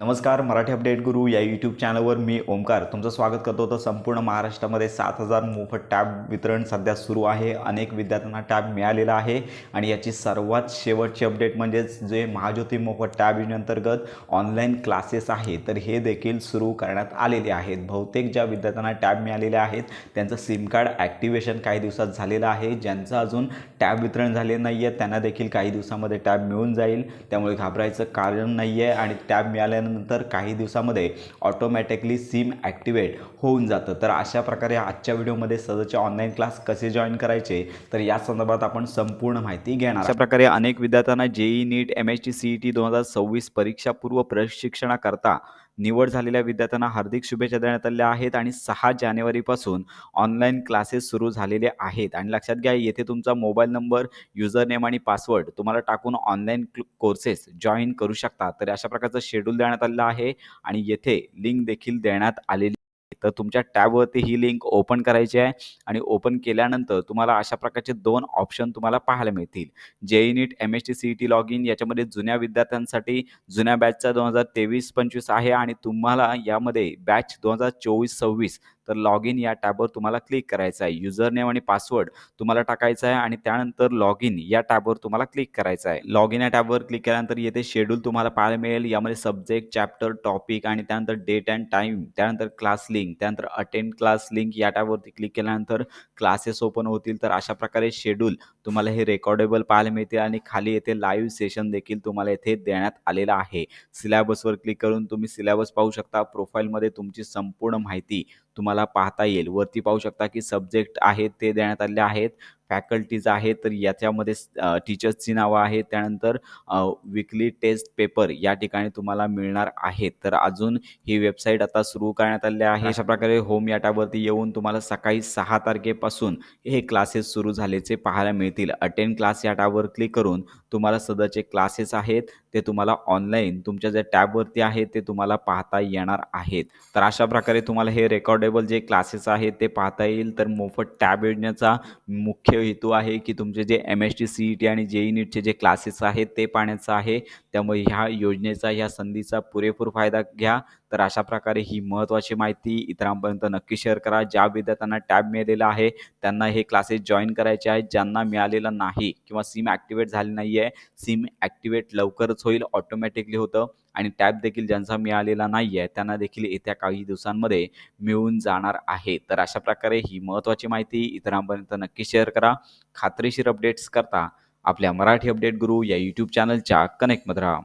नमस्कार मराठी अपडेट गुरु या यूट्यूब चॅनलवर मी ओमकार. तुमचं स्वागत करतो तर संपूर्ण महाराष्ट्रामध्ये सात हजार मोफत टॅब वितरण सध्या सुरू आहे. अनेक विद्यार्थ्यांना टॅब मिळालेला आहे आणि याची सर्वात शेवटची अपडेट म्हणजेच जे महाज्योती मोफत टॅब योजनेअंतर्गत ऑनलाईन क्लासेस आहे तर हे देखील सुरू करण्यात आलेले आहेत. बहुतेक ज्या विद्यार्थ्यांना टॅब मिळालेले आहेत त्यांचं सिम कार्ड ॲक्टिवेशन काही दिवसात झालेलं आहे. ज्यांचं अजून टॅब वितरण झाले नाही आहे त्यांना देखील काही दिवसामध्ये टॅब मिळून जाईल. त्यामुळे घाबरायचं कारण नाही आहे आणि टॅब मिळाल्यानंतर काही दिवसामध्ये ऑटोमॅटिकली सिम ॲक्टिवेट होऊन जातं. तर अशा प्रकारे आजच्या व्हिडिओमध्ये सदरचे ऑनलाईन क्लास कसे जॉईन करायचे तर या संदर्भात आपण संपूर्ण माहिती घेणार अशा प्रकारे अनेक विद्यार्थ्यांना JEE NEET M H T C E T दोन हजार सव्वीस परीक्षापूर्व प्रशिक्षणाकरता निवड झालेल्या विद्यार्थ्यांना हार्दिक शुभेच्छा देण्यात आल्या आहेत आणि सहा जानेवारीपासून ऑनलाईन क्लासेस सुरू झालेले आहेत. आणि लक्षात घ्या येथे तुमचा मोबाईल नंबर युजर नेम आणि पासवर्ड तुम्हाला टाकून ऑनलाईन कोर्सेस जॉईन करू शकता. तर अशा प्रकारचं शेड्यूल देण्यात आलेलं आहे आणि येथे लिंक देखील देण्यात आलेली तर तुमच्या टॅबवरती ही लिंक ओपन करायची आहे आणि ओपन केल्यानंतर तुम्हाला अशा प्रकारचे दोन ऑप्शन तुम्हाला पाहायला मिळतील. JEE NEET M S T C E T log in याच्यामध्ये जुन्या विद्यार्थ्यांसाठी जुन्या बॅचचा दोन हजार तेवीस पंचवीस आहे आणि तुम्हाला यामध्ये बॅच दोन हजार चोवीस सव्वीस तर लॉग इन या टॅबवर तुम्हाला क्लिक करायचं आहे. युजर नेम आणि पासवर्ड तुम्हाला टाकायचा आहे आणि त्यानंतर लॉग इन या टॅबवर तुम्हाला क्लिक करायचं आहे. लॉग इन या टॅबवर क्लिक केल्यानंतर येथे शेड्यूल तुम्हाला पाहायला मिळेल. यामध्ये सब्जेक्ट चॅप्टर टॉपिक आणि त्यानंतर डेट अँड टाईम त्यानंतर क्लास लिंक त्यानंतर अटेंड क्लास लिंक या टॅबवरती क्लिक केल्यानंतर क्लासेस ओपन होतील. तर अशा प्रकारे शेड्यूल तुम्हाला हे रेकॉर्डेबल पाहायला मिळतील आणि खाली येथे लाईव्ह सेशन देखील तुम्हाला येथे देण्यात आलेलं आहे. सिलॅबसवर क्लिक करून तुम्ही सिलॅबस पाहू शकता. प्रोफाईलमध्ये तुमची संपूर्ण माहिती तुम्हाला पाहता येईल. वरती पाहू शकता की सब्जेक्ट आहेत ते देण्यात आले आहेत. फॅकल्टीज आहेत तर याच्यामध्ये टीचर्सची नावं आहेत त्यानंतर विकली टेस्ट पेपर या ठिकाणी तुम्हाला मिळणार आहेत. तर अजून ही वेबसाईट आता सुरू करण्यात आली आहे. अशा प्रकारे होम या टॅबवरती येऊन तुम्हाला सकाळी सहा तारखेपासून हे क्लासेस सुरू झाल्याचे पाहायला मिळतील. अटेंड क्लास या टॅबवर क्लिक करून तुम्हाला सदरचे क्लासेस आहेत ते तुम्हाला ऑनलाईन तुमच्या ज्या टॅबवरती आहेत ते तुम्हाला पाहता येणार आहेत. तर अशा प्रकारे तुम्हाला हे रेकॉर्डेबल जे क्लासेस आहेत ते पाहता येईल. तर मोफत टॅब योजनेचा मुख्य हेतू आहे की तुमचे जे M S T C E T आणि जेई नीटचे जे क्लासेस आहेत ते पाहण्याचा आहे. त्यामुळे ह्या योजनेचा ह्या संधीचा पुरेपूर फायदा घ्या. तर अशा प्रकारे ही महत्त्वाची माहिती इतरांपर्यंत नक्की शेअर करा. ज्या विद्यार्थ्यांना टॅब मिळालेला आहे त्यांना हे क्लासेस जॉईन करायचे आहेत. ज्यांना मिळालेलं नाही किंवा सिम ॲक्टिवेट झाली नाही आहे सिम ॲक्टिवेट लवकरच होईल ऑटोमॅटिकली होतं. आणि टॅब देखील ज्यांचा मिळालेला नाही आहे त्यांना देखील येत्या काही दिवसांमध्ये मिळून जाणार आहे. तर अशा प्रकारे ही महत्त्वाची माहिती इतरांपर्यंत नक्की शेअर करा. खात्रीशीर अपडेट्स करता आपल्या मराठी अपडेट गुरु या यूट्यूब चॅनलच्या कनेक्टमध्ये राहा